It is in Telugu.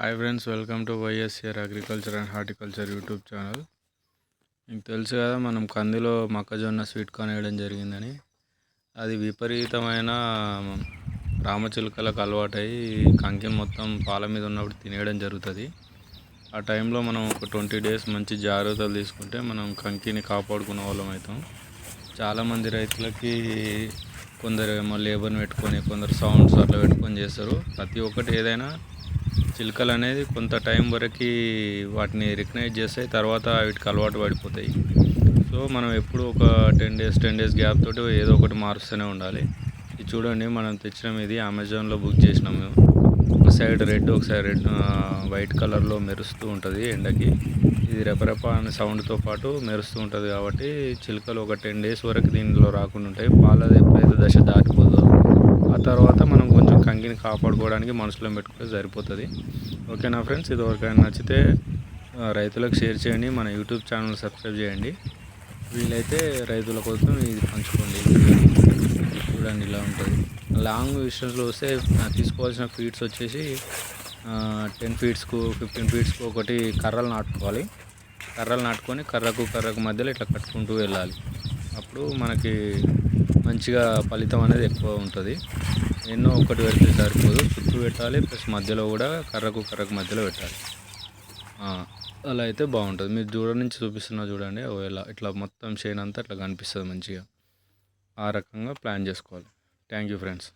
Hi friends welcome to YSR agriculture and horticulture YouTube channel మీకు తెలుసు కదా మనం కందిలో మొక్కజొన్న స్వీట్ కార్న్ వేయడం జరిగిందని. అది విపరీతమైన రామచిలుకలకు అలవాటై కంకి మొత్తం పాల మీద ఉన్నప్పుడు తినేయడం జరుగుతుంది. ఆ టైంలో మనం ఒక ట్వంటీ డేస్ మంచి జాగ్రత్తలు తీసుకుంటే మనం కంకిని కాపాడుకునే వాళ్ళం అవుతాం. చాలామంది రైతులకి కొందరు ఏమో లేబర్ని పెట్టుకొని కొందరు సౌండ్స్ అట్లా పెట్టుకొని చేస్తారు. ప్రతి ఒక్కటి ఏదైనా చిలుకలు అనేది కొంత టైం వరకు వాటిని రికగ్నైజ్ చేస్తాయి తర్వాత వీటికి అలవాటు పడిపోతాయి. సో మనం ఎప్పుడు ఒక ten days ten days gap తోటి ఏదో ఒకటి మారుస్తూనే ఉండాలి. ఇది చూడండి మనం తెచ్చినాం ఇది అమెజాన్లో బుక్ చేసినాం మేము. ఒక సైడ్ రెడ్ ఒక సైడ్ రెడ్ వైట్ కలర్లో మెరుస్తూ ఉంటుంది ఎండకి. ఇది రెపరెప అనే సౌండ్తో పాటు మెరుస్తూ ఉంటుంది కాబట్టి చిలుకలు ఒక టెన్ డేస్ వరకు దీనిలో రాకుండా ఉంటాయి. పాలది ఎప్పుడైతే దశ దాటి వాటిని కాపాడుకోవడానికి మనసులో పెట్టుకుంటే సరిపోతుంది. ఓకేనా ఫ్రెండ్స్? ఇది ఎవరికైనా నచ్చితే రైతులకు షేర్ చేయండి. మన యూట్యూబ్ ఛానల్ సబ్స్క్రైబ్ చేయండి. వీలైతే రైతుల కోసం ఇది పంచుకోండి. చూడండి ఇలా ఉంటుంది. లాంగ్ డిస్టెన్స్లో వస్తే తీసుకోవాల్సిన ఫీడ్స్ వచ్చేసి టెన్ ఫీట్స్కు ఫిఫ్టీన్ ఫీట్స్కు ఒకటి కర్రలు నాటుకోవాలి. కర్రలు నాటుకొని కర్రకు కర్రకు మధ్యలో ఇట్లా కట్టుకుంటూ వెళ్ళాలి. అప్పుడు మనకి మంచిగా ఫలితం అనేది ఎక్కువ ఉంటుంది. ఎన్నో ఒకటి పెడితే సరిపోదు. చుట్టూ పెట్టాలి ప్లస్ మధ్యలో కూడా కర్రకు కర్రకు మధ్యలో పెట్టాలి. అలా అయితే బాగుంటుంది. మీరు దూరం నుంచి చూపిస్తున్నా చూడండి. ఒకవేళ ఇట్లా మొత్తం చేయనంతా ఇట్లా కనిపిస్తుంది మంచిగా. ఆ రకంగా ప్లాన్ చేసుకోవాలి. Thank you friends